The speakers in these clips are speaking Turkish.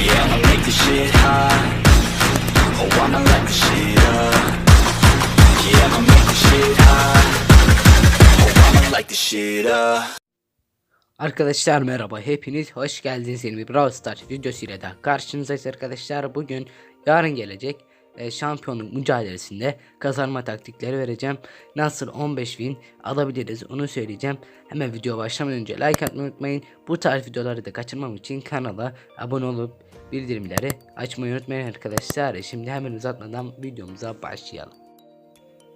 Yeah, I'ma make this shit hot. Oh, I'ma light this shit up. Yeah, I'ma make this shit hot. Oh, I'ma light this shit up. Arkadaşlar merhaba hepiniz hoş geldiniz yeni bir Brawl Stars videosuyla da karşınızdayız arkadaşlar bugün yarın gelecek e, şampiyonluk mücadelesinde kazanma taktikleri vereceğim nasıl 15 win alabiliriz onu söyleyeceğim hemen video başlamadan önce like atmayı unutmayın bu tarz videoları da kaçırmam için kanala abone olup bildirimleri açmayı unutmayın arkadaşlar şimdi hemen uzatmadan videomuza başlayalım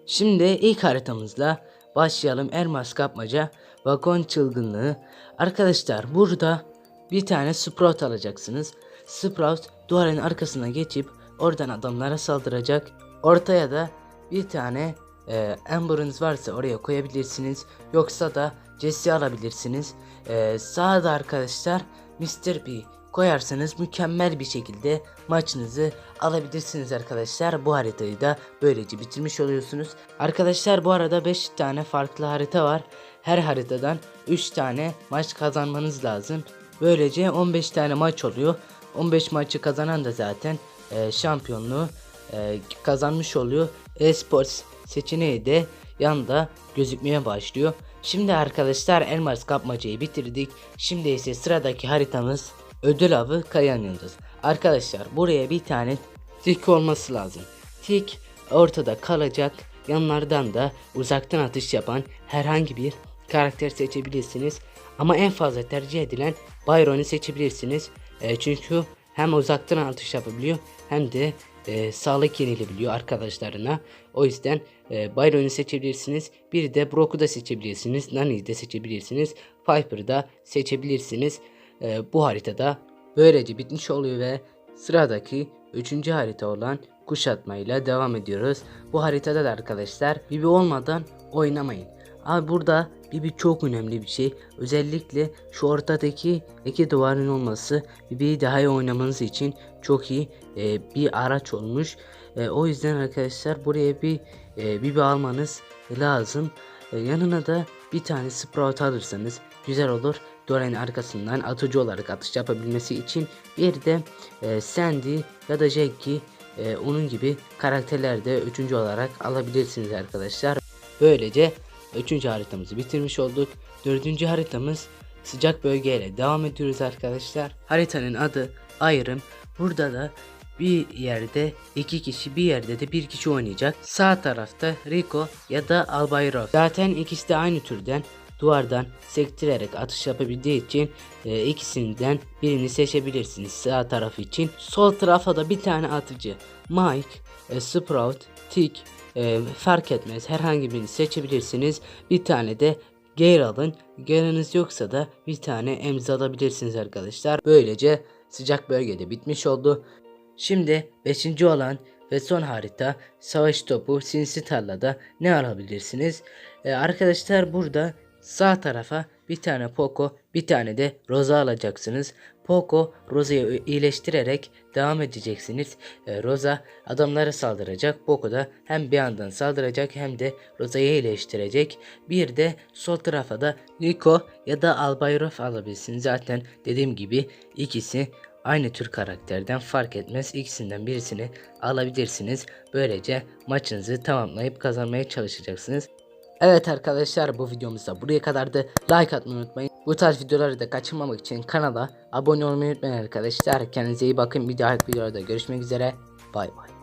Şimdi ilk haritamızla başlayalım. Elmas kapmaca, vagon çılgınlığı. Arkadaşlar burada bir tane Sprout alacaksınız. Sprout duvarın arkasına geçip oradan adamlara saldıracak. Ortaya da bir tane e, Amber'ınız varsa oraya koyabilirsiniz. Yoksa da Jesse alabilirsiniz. E, sağda arkadaşlar Mr. P koyarsanız mükemmel bir şekilde maçınızı alabilirsiniz arkadaşlar. Bu haritayı da böylece bitirmiş oluyorsunuz. Arkadaşlar bu arada 5 tane farklı harita var. Her haritadan 3 tane maç kazanmanız lazım. Böylece 15 tane maç oluyor. 15 maçı kazanan da zaten e, şampiyonluğu e, kazanmış oluyor. E-sports seçeneği de yanda gözükmeye başlıyor. Şimdi arkadaşlar elmas kapmacayı bitirdik. Şimdi ise sıradaki haritamız ödül avı kayan yıldız. Arkadaşlar buraya bir tane tik olması lazım. Tik ortada kalacak. Yanlardan da uzaktan atış yapan herhangi bir karakter seçebilirsiniz. Ama en fazla tercih edilen Byron'u seçebilirsiniz. E, çünkü hem uzaktan atış yapabiliyor hem de e, sağlık yenilebiliyor arkadaşlarına. O yüzden e, Byron'u seçebilirsiniz. Bir de Brock'u da seçebilirsiniz. Nani'yi de seçebilirsiniz. Piper'ı da seçebilirsiniz. E, bu haritada böylece bitmiş oluyor ve sıradaki 3. harita olan kuşatmayla devam ediyoruz. Bu haritada da arkadaşlar Bibi olmadan oynamayın. Abi burada Bibi çok önemli bir şey. Özellikle şu ortadaki iki duvarın olması Bibi'yi daha iyi oynamanız için çok iyi e, bir araç olmuş. E, o yüzden arkadaşlar buraya bir e, Bibi almanız lazım. E, yanına da bir tane Sprout alırsanız güzel olur. Doran'ın arkasından atıcı olarak atış yapabilmesi için bir de e, Sandy ya da Jackie e, onun gibi karakterler de üçüncü olarak alabilirsiniz arkadaşlar. Böylece üçüncü haritamızı bitirmiş olduk. Dördüncü haritamız sıcak bölgeyle devam ediyoruz arkadaşlar. Haritanın adı ayrım. Burada da bir yerde iki kişi bir yerde de bir kişi oynayacak. Sağ tarafta Rico ya da Albayrov. Zaten ikisi de aynı türden duvardan sektirerek atış yapabildiği için e, ikisinden birini seçebilirsiniz sağ taraf için. Sol tarafa da bir tane atıcı Mike, e, Sprout, Tick e, fark etmez herhangi birini seçebilirsiniz. Bir tane de Gale alın. Gale'ınız yoksa da bir tane emza alabilirsiniz arkadaşlar. Böylece sıcak bölgede bitmiş oldu. Şimdi 5. olan ve son harita savaş topu sinsi tarlada ne alabilirsiniz? Ee, arkadaşlar burada sağ tarafa bir tane Poco bir tane de Rosa alacaksınız. Poco Rosa'yı iyileştirerek devam edeceksiniz. Ee, Rosa adamlara saldıracak. Poco da hem bir yandan saldıracak hem de Rosa'yı iyileştirecek. Bir de sol tarafa da Nico ya da Albayrov alabilirsiniz. Zaten dediğim gibi ikisi aynı tür karakterden fark etmez ikisinden birisini alabilirsiniz. Böylece maçınızı tamamlayıp kazanmaya çalışacaksınız. Evet arkadaşlar bu videomuz da buraya kadardı. Like atmayı unutmayın. Bu tarz videoları da kaçırmamak için kanala abone olmayı unutmayın arkadaşlar. Kendinize iyi bakın. Bir dahaki videoda görüşmek üzere. Bay bay.